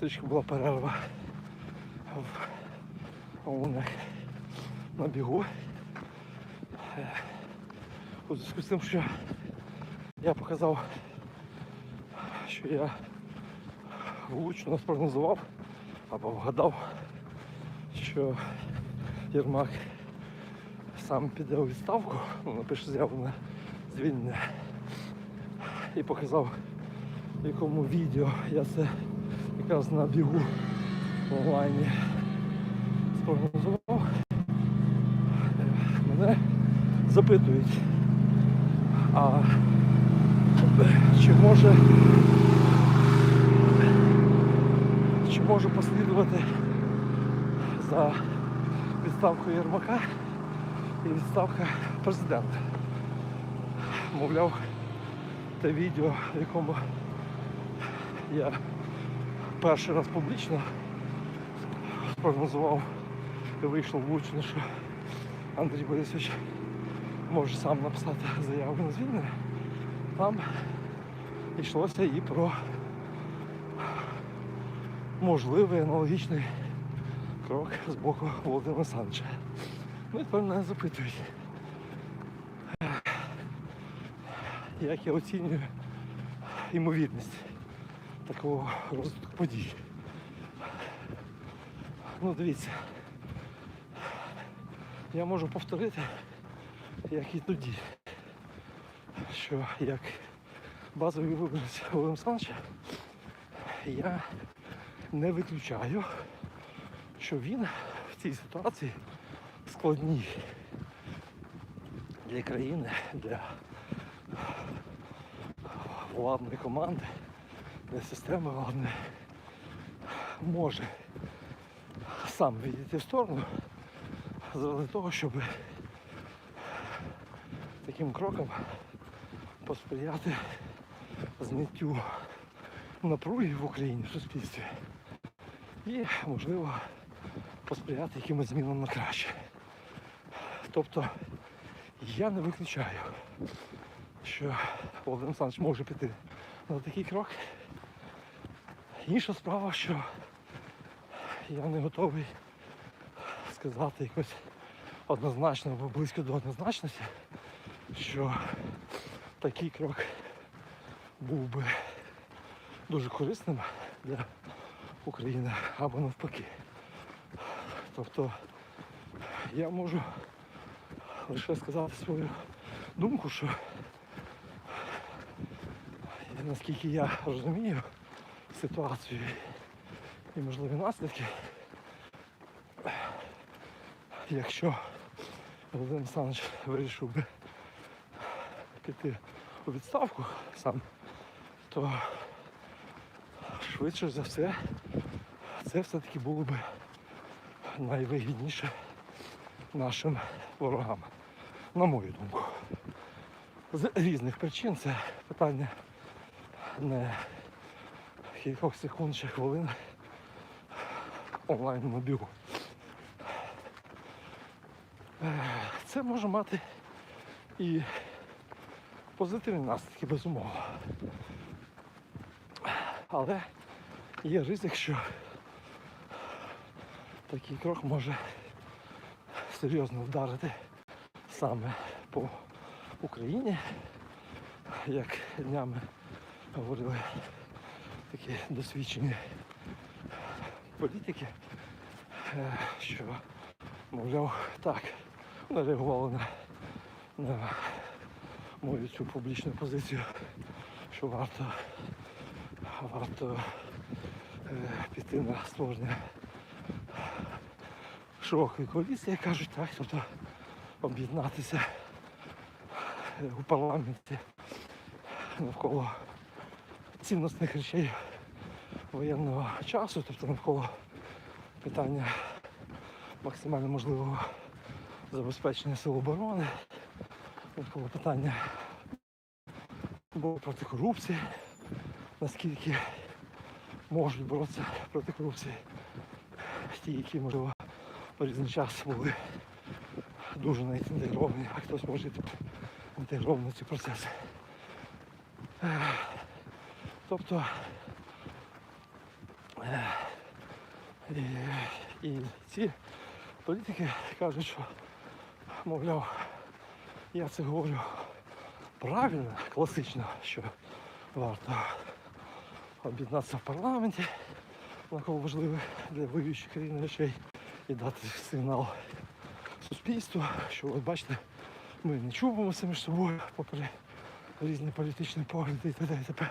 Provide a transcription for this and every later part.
Трішки була перерва в у них на бігу. Е, У зв'язку з тим, що я показав, що я влучно спрогнозував або вгадав, що Єрмак сам піде у відставку, ну, напише заяву звільнення і показав, в якому відео я це якраз на бігу в онлайні спрогнозував. Мене запитують, а чи може чи можу послідувати за відставкою Єрмака і відставка президента. Мовляв, те відео, в якому я перший раз публічно спрогнозував і вийшло влучно, що Андрій Борисович може сам написати заяву на звільнення. Там йшлося і про можливий аналогічний крок з боку Володимира Олександровича. Ну і тепер мене запитують, як я оцінюю ймовірність такого розвитку подій. Ну, дивіться, я можу повторити, як і тоді, що як базовий виборець Володимира Олександровича я не виключаю, що він в цій ситуації складній для країни, для владної команди, для системи владної може сам відійти в сторону заради того, щоб таким кроком посприяти зняттю напруги в Україні в суспільстві і, можливо, посприяти якимось змінам на краще. Тобто я не виключаю, що Володимир Олександрович може піти на такий крок. Інша справа, що я не готовий сказати якось однозначно або близько до однозначності, що такий крок був би дуже корисним для України або навпаки. Тобто я можу лише сказати свою думку, що наскільки я розумію ситуацію і можливі наслідки, якщо Володимир Олександрович вирішив би піти у відставку сам, то швидше за все це все-таки було б найвигідніше нашим ворогам, на мою думку. З різних причин це питання не кількох секунд чи хвилин онлайн на бігу. Е, Це може мати і позитивні наслідки, безумовно. Але є ризик, що такий крок може серйозно вдарити саме по Україні, як днями говорили такі досвідчені політики, е, що, мовляв, так, вони реагували на, на мою цю публічну позицію, що варто, варто е, піти на створення широкої коаліції, кажуть, так, тобто об'єднатися е, у парламенті навколо цінностних речей воєнного часу, тобто навколо питання максимально можливого забезпечення сил оборони, навколо питання бою проти корупції, наскільки можуть боротися проти корупції ті, які, можливо, в різний час були дуже навіть інтегровані, а хтось може інтегрований ці процеси. Тобто е, І, і ці політики кажуть, що, мовляв, я це говорю правильно, класично, що варто об'єднатися в парламенті навколо важливих для воюючих країн речей і дати сигнал суспільству, що от бачите, ми не чубимося між собою попри різні політичні погляди і т.д. і т.п.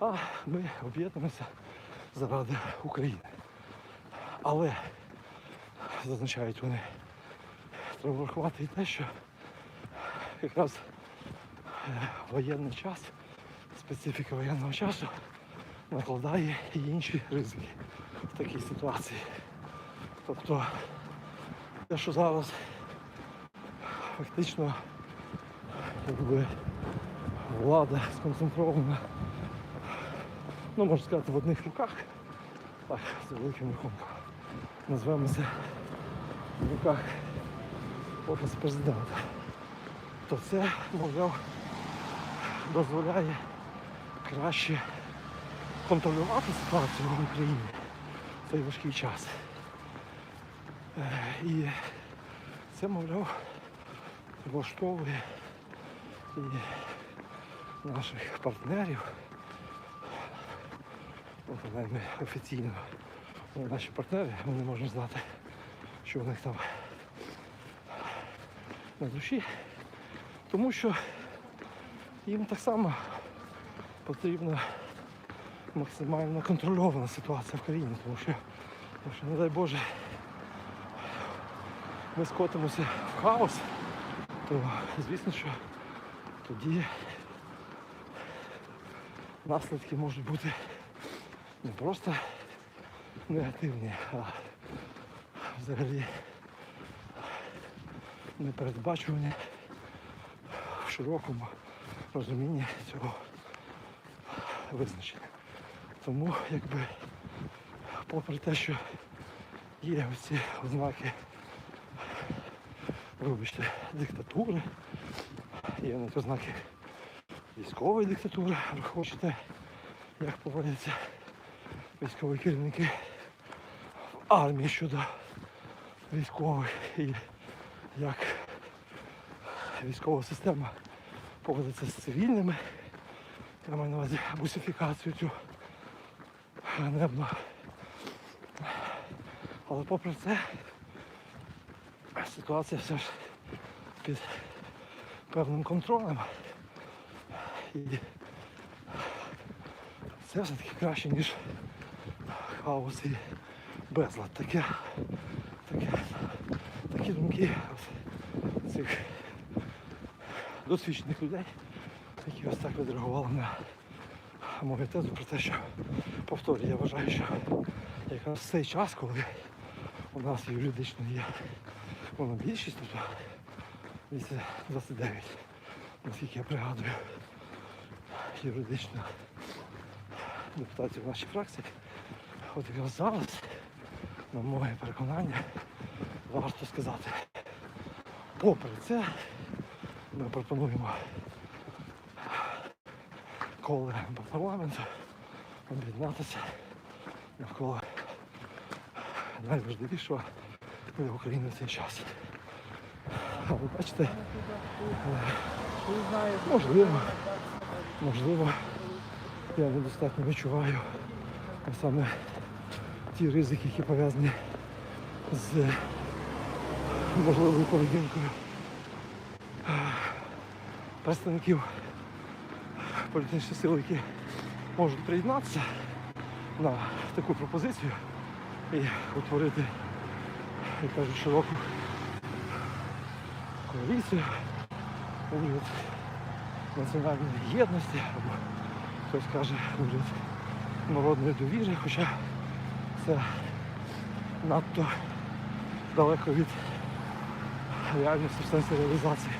А ми об'єднуємося заради України. Але зазначають вони, треба врахувати і те, що якраз е, воєнний час, специфіка воєнного часу накладає і інші ризики в такій ситуації. Тобто те, що зараз фактично якби влада сконцентрована, ну можна сказати, в одних руках, так, з великим рахунком. Назвемо це в руках офіс президента. То це, мовляв, дозволяє краще контролювати ситуацію в Україні в цей важкий час. Е, І це, мовляв, влаштовує і наших партнерів, ну, принаймні офіційно. Наші партнери, ми не можемо знати, що у них там на душі. Тому що їм так само потрібна максимально контрольована ситуація в країні, тому що, тому що не дай Боже, ми скотимося в хаос, то звісно, що тоді наслідки можуть бути не просто негативні, а взагалі непередбачувані в широкому розумінні цього визначення. Тому якби попри те, що є оці ознаки, вибачте, диктатури, є навіть ознаки військової диктатури, ви хочете, як поводяться військові керівники армії щодо військових і як військова система поводиться з цивільними. Я маю на увазі бусифікацію цю ганебну. Але попри це ситуація все ж під певним контролем. І це все-таки краще, ніж хаос і безлад. Таке, таке, такі думки. Цих досвідчених людей, які ось так відреагували на мою тезу про те, що повторюю, я вважаю, що якраз цей час, коли у нас юридично є монобільшість, тобто 229, наскільки я пригадую, юридично депутатів нашій фракції, от якраз зараз, на моє переконання, варто сказати, попри це, ми пропонуємо колегам по парламенту об'єднатися навколо найважливішого для України в цей час. Але бачите, е, можливо, можливо, я недостатньо відчуваю саме ті ризики, які пов'язані з можливою поведінкою е, представників політичних сил, які можуть приєднатися на таку пропозицію і утворити, як кажуть, широку коаліцію, уряд національної єдності, або хтось каже уряд народної довіри, хоча це надто далеко від реальності в сенсі реалізації.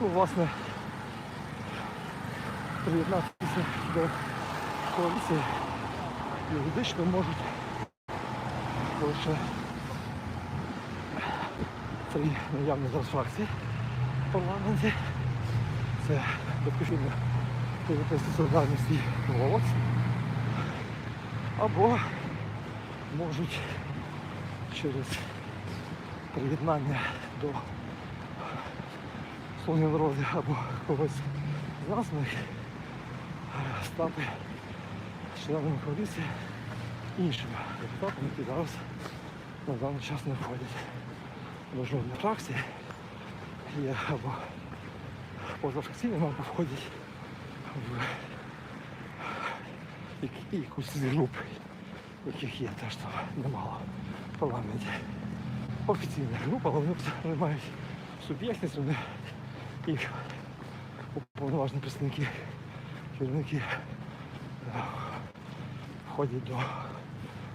Ну, власне, приєднатися до коаліції юридично можуть лише три наявні зараз фракції в парламенті. Це батьківщина Європейської солідарності голос. Або можуть через приєднання до слуги народу або когось з нас е, стати членами коаліції іншими депутатами, які зараз на даний час не входять до жодної фракції. Є або позафракційними, або входять в якусь з груп, яких є теж там немало в парламенті. Офіційна група, але вони мають суб'єктність, вони їх уповноважені представники, керівники е, входять до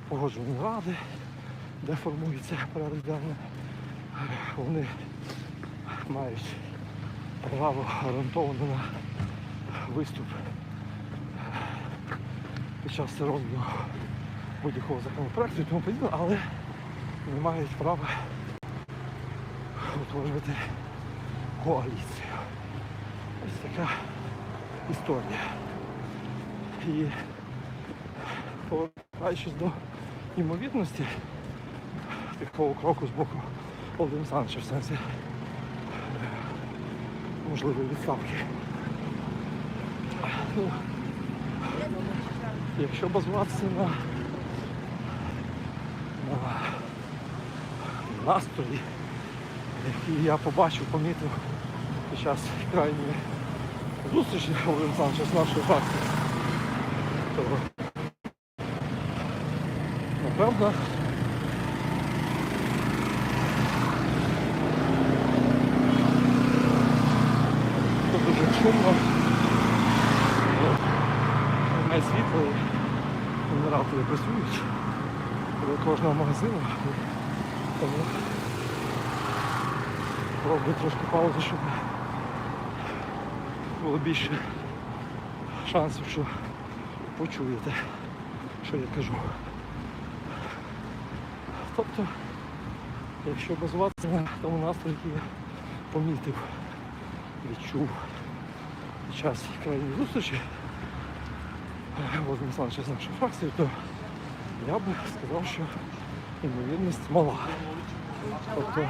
погоджувальної ради, де формується порядок денний. Е, Вони мають право гарантоване на виступ під час розгляду будь-якого законопроекту і тому подібне, але не мають права утворювати коаліцію. Ось така історія. І повертаючись до ймовірності такого кроку з боку Володимира Олександровича в сенсі е, можливої відставки. Ну, якщо базуватися на, на настрої, який я побачив, помітив під час крайньої зустрічі Олександровича з нашою фракцією, то напевно то дуже шумно. Немає світла, генератори працюють до кожного магазину. Тому роблю трошки паузу, щоб було більше шансів, що почуєте, що я кажу. Тобто, якщо базуватися на тому настрої, який я помітив, відчув під час крайньої зустрічі, Володимир Олександрович з нашої фракції, то я б сказав, що ймовірність мала. Тобто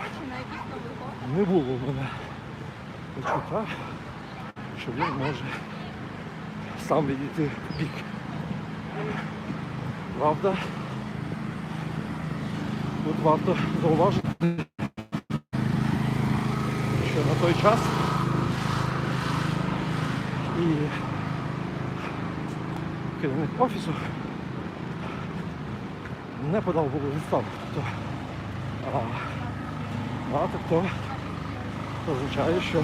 не було в мене відчуття, що він може сам відійти бік. Правда, тут варто зауважити, що на той час і керівник офісу не подав було відставку. Тобто, а багато хто означає, що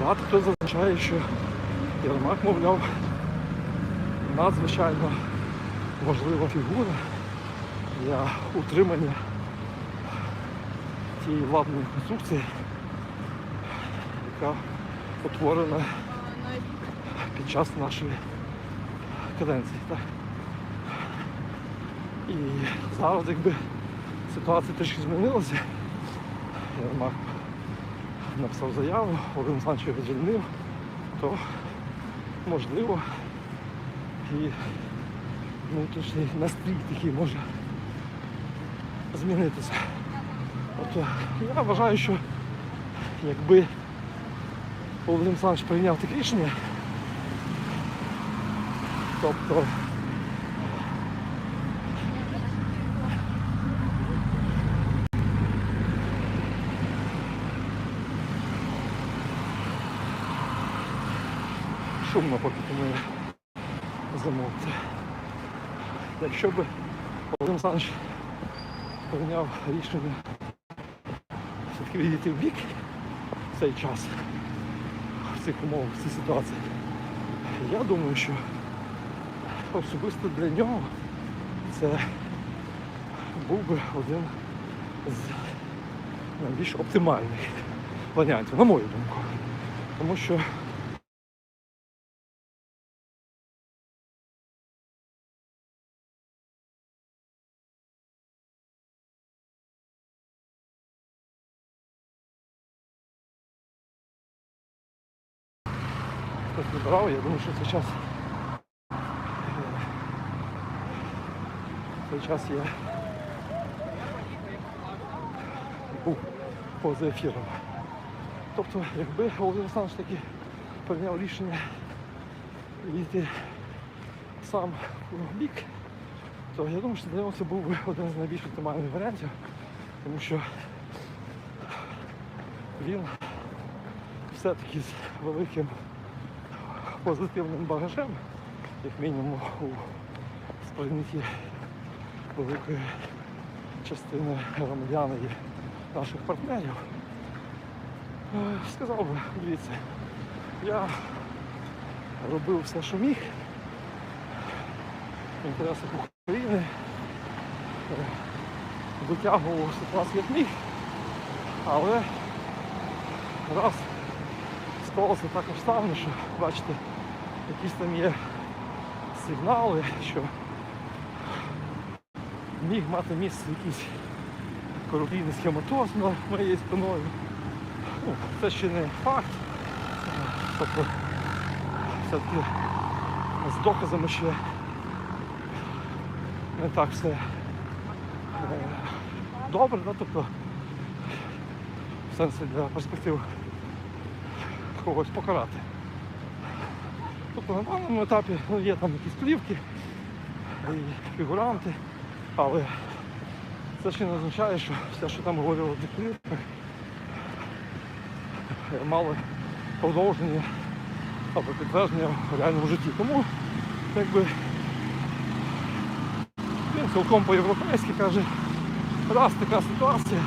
багато хто зазначає, що Єрмак, мовляв, надзвичайно важлива фігура для утримання тієї владної конструкції, яка утворена під час нашої каденції. Так? І зараз, якби ситуація трішки змінилася, Єрмак написав заяву, його звільнив, то можливо і внутрішній настрій такий може змінитися. Тобто я вважаю, що якби Володимир Олександрович прийняв таке рішення, тобто шумно поки тому замовити. Якщо б Володимир Олександрович прийняв рішення все-таки відійти в бік в цей час, в цих умовах, в цій ситуації, я думаю, що особисто для нього це був би один з найбільш оптимальних варіантів, на мою думку. Тому що збирав. Я думаю, що цей час цей час я був поза ефіром. Тобто, якби Володимир Олександрович таки прийняв рішення йти сам у бік, то я думаю, що для нього це був би один з найбільш оптимальних варіантів, тому що він все-таки з великим позитивним багажем, як мінімум у сприйнятті великої частини громадян і наших партнерів, е, сказав би, дивіться, я робив все, що міг в інтересах України, е, витягував ситуацію як міг, але раз склалося так обставини, що бачите, якісь там є сигнали, що міг мати місце якийсь корупційний схематоз на моєю спиною. Ну, це ще не факт. Тобто все-таки з доказами ще не так все е, добре, да? тобто в сенсі для перспектив когось покарати. Тобто на даному етапі ну, є там якісь плівки і фігуранти, але це ще не означає, що все, що там говорило в тих плівках, мало продовження або підтвердження в реальному житті. Тому якби він цілком по-європейськи каже, раз така ситуація,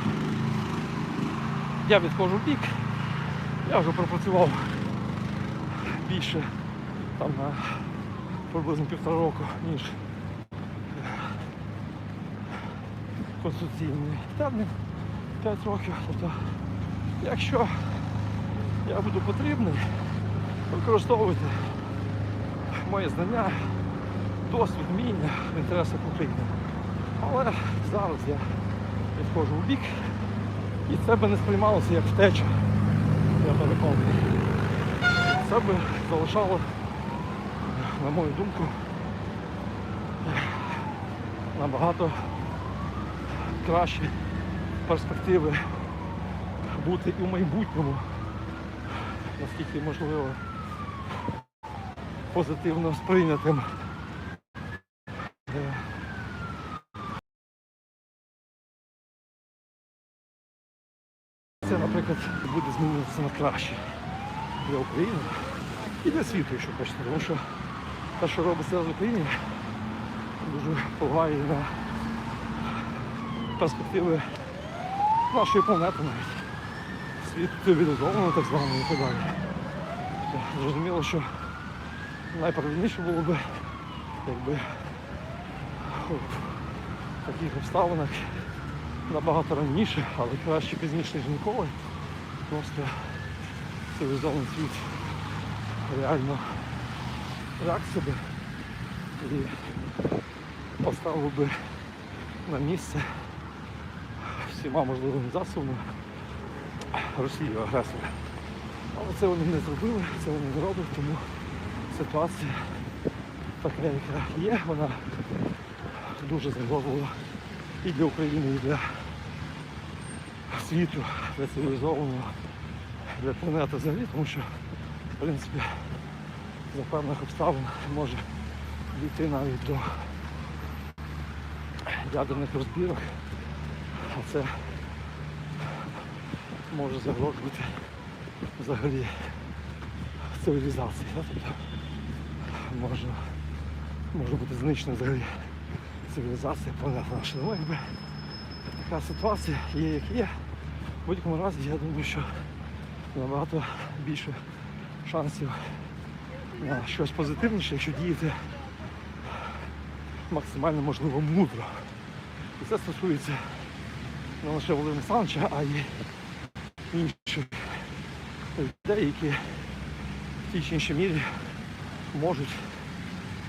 я відходжу в бік, я вже пропрацював більше там на приблизно півтора року, ніж конституційний термін 5 років. Тобто, якщо я буду потрібний, використовуйте мої знання, досвід, вміння в інтересах України. Але зараз я відходжу в бік і це би не сприймалося як втеча. Я переконаний. Це би залишало, на мою думку, набагато кращі перспективи бути і в майбутньому, наскільки можливо, позитивно сприйнятим. Це, наприклад, буде змінюватися на краще для України і для світу, якщо хочете. Тому що те, що робиться в Україні, дуже впливає на перспективи нашої планети навіть. Світ цивілізований так званий і так далі. Зрозуміло, що найправильніше було б, якби в таких обставинах набагато раніше, але краще пізніше, ніж ніколи. Просто цивілізований світ реально як себе і поставив би на місце всіма можливими засобами Росію агресора. Але це вони не зробили, це вони не роблять, тому ситуація така, яка є, вона дуже загрозлива і для України, і для світу, для цивілізованого, для планети взагалі, тому що, в принципі, за певних обставин може дійти навіть до ядерних розбірок, а це може загрожувати взагалі цивілізації. да, Тобто може, може бути знищена взагалі цивілізація, планета наша. Ну, якби така ситуація є, як є. В будь-якому разі, я думаю, що набагато більше шансів щось позитивніше, якщо діяти максимально можливо мудро. І це стосується не лише Володимира Олександровича, а й інших людей, які в тій чи іншій мірі можуть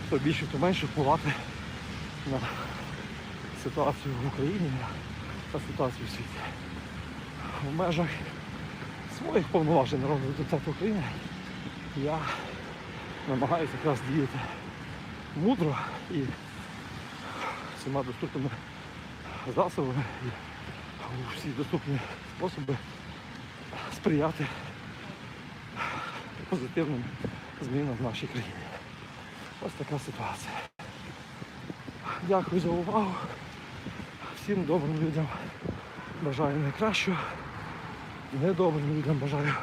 хто більше, хто менше впливати на ситуацію в Україні та ситуацію в світі. В межах своїх повноважень народного депутата України я намагаюся якраз діяти мудро і всіма доступними засобами і всі доступні способи сприяти позитивним змінам в нашій країні. Ось така ситуація. Дякую за увагу. Всім добрим людям бажаю найкращого. Недобрим людям бажаю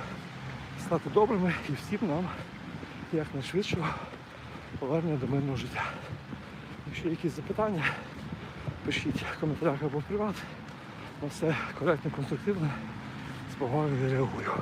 стати добрими і всім нам якнайшвидшого повернення до мирного життя. Якщо є якісь запитання, пишіть в коментарях або в приват. На все коректно, конструктивно, з повагою реагую.